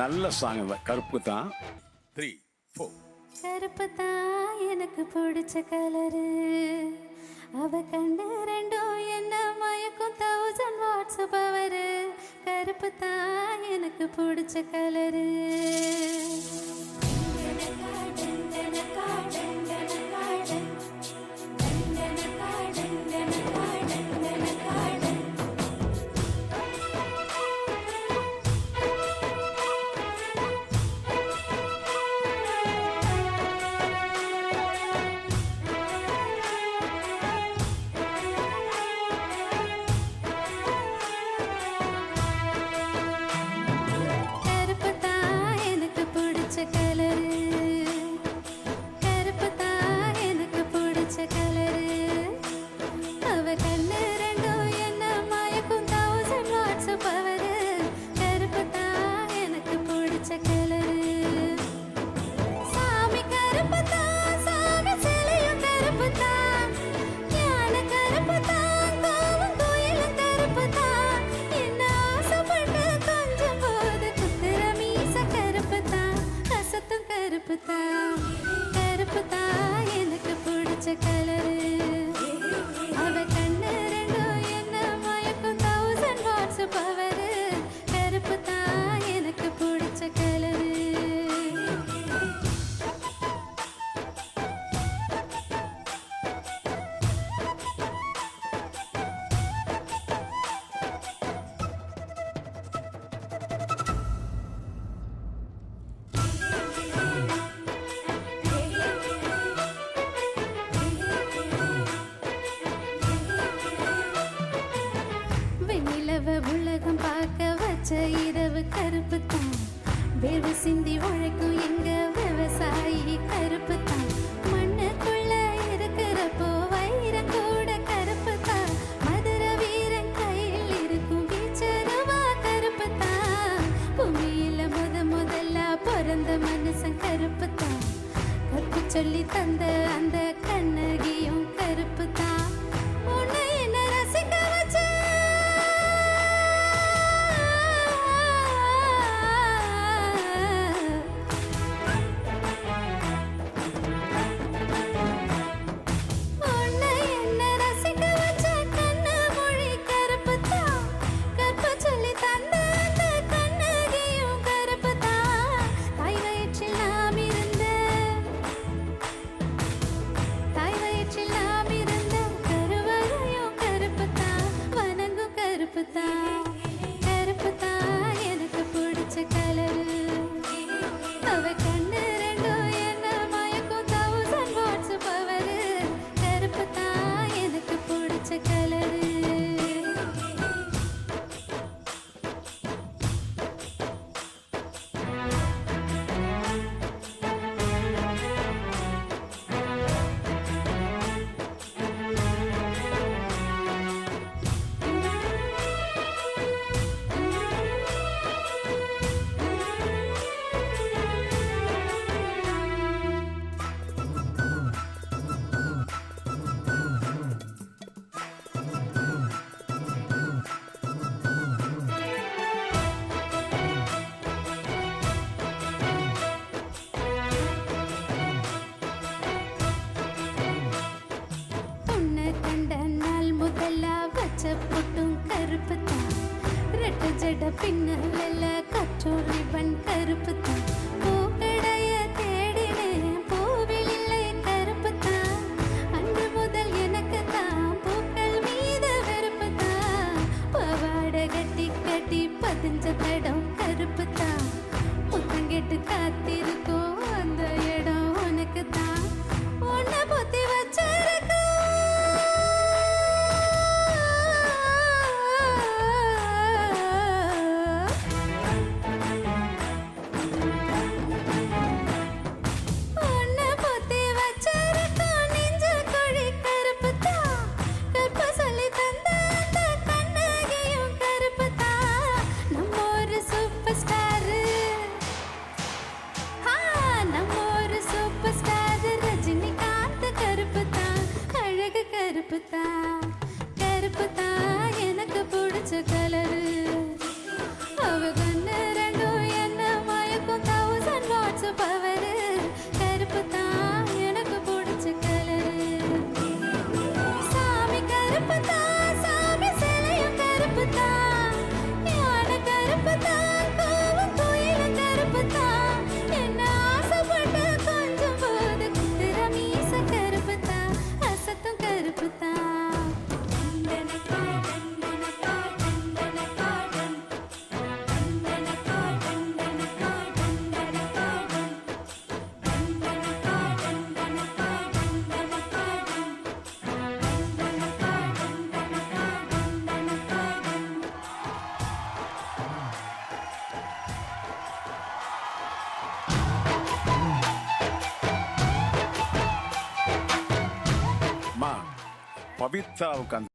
நல்ல சாங் தான் கருப்பு தான் த்ரீ ஃபோர் கருப்பு தான் எனக்கு பிடிச்ச கலரு அவ கண்டு ரெண்டும் என்ன மயக்கும் தௌசண்ட் வாட்ஸ் பவரு கருப்பு தான் எனக்கு பிடிச்ச கலரு தௌசண்ட் வேர்வு சிந்தி உழைக்கும் எங்க விவசாயி கருப்பு தான் மண்ணுக்குள்ள இருக்கிறப்போ வைரம் கூட கருப்பு தான் மதுர வீரன் கையில் இருக்கும் வீச்சரவா கருப்பு தான் பூமியில முத முதல்ல பிறந்த மனுஷன் கருப்பு தான் கற்பு சொல்லி தந்த ரெட்டு பின்னல் பின்னல கற்றோர் ரிபன் கருப்பு தான் பூக்கடைய தேடினேன் பூவில் இல்லை கருப்பு தான் அன்று முதல் எனக்கு தான் பூக்கள் மீது வெறுப்பு தான் பவாட கட்டி கட்டி பதிஞ்ச தடம் கருப்பு தான் காத்திருக்கோம் அந்த பவித்ராவுக்கு அந்த